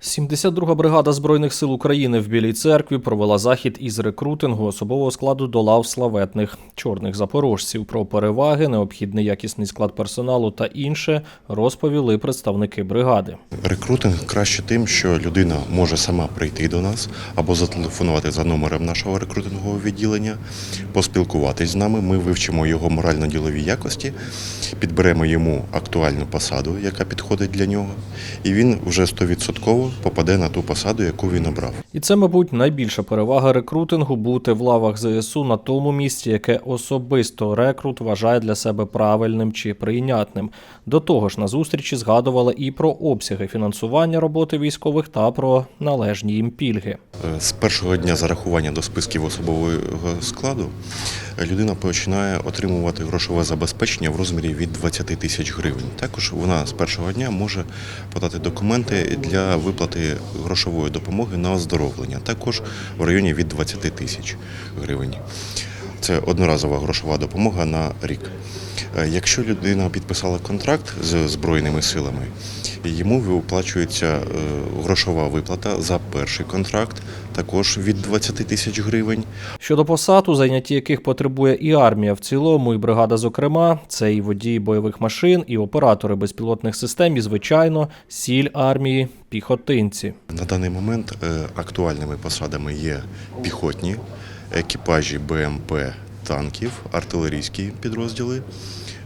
72-га бригада збройних сил України в Білій церкві провела захід із рекрутингу особового складу до лав славетних чорних запорожців. Про переваги, необхідний якісний склад персоналу та інше розповіли представники бригади. Рекрутинг краще тим, що людина може сама прийти до нас або зателефонувати за номером нашого рекрутингового відділення, поспілкуватись з нами. Ми вивчимо його морально-ділові якості, підберемо йому актуальну посаду, яка підходить для нього, і він вже 100% попаде на ту посаду, яку він обрав. І це, мабуть, найбільша перевага рекрутингу бути в лавах ЗСУ на тому місці, яке особисто рекрут вважає для себе правильним чи прийнятним. До того ж, на зустрічі згадували і про обсяги фінансування роботи військових та про належні їм пільги. Е, З першого дня зарахування до списків особового складу людина починає отримувати грошове забезпечення в розмірі від 20 тисяч гривень. Також вона з першого дня може подати документи для виплати грошової допомоги на оздоровлення, також в районі від 20 тисяч гривень. Це одноразова грошова допомога на рік. Е, Якщо людина підписала контракт з Збройними силами, йому виплачується е, грошова виплата за перший контракт, також від 20 тисяч гривень. Щодо посад, у зайнятті яких потребує і армія в цілому, і бригада, зокрема, це і водії бойових машин, і оператори безпілотних систем, і звичайно, сіль армії, піхотинці. На даний момент е, актуальними посадами є піхотні, екіпажі БМП танків, артилерійські підрозділи,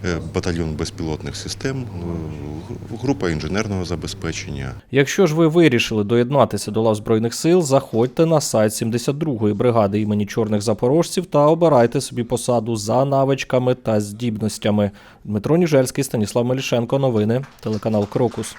е, батальйон безпілотних систем, е, група інженерного забезпечення. Якщо ж ви вирішили доєднатися до лав збройних сил, заходьте на сайт 72-ї бригади імені чорних запорожців та обирайте собі посаду за навичками та здібностями. Дмитро Ніжельський, Станіслав Мелішенко. Новини, телеканал Крокус.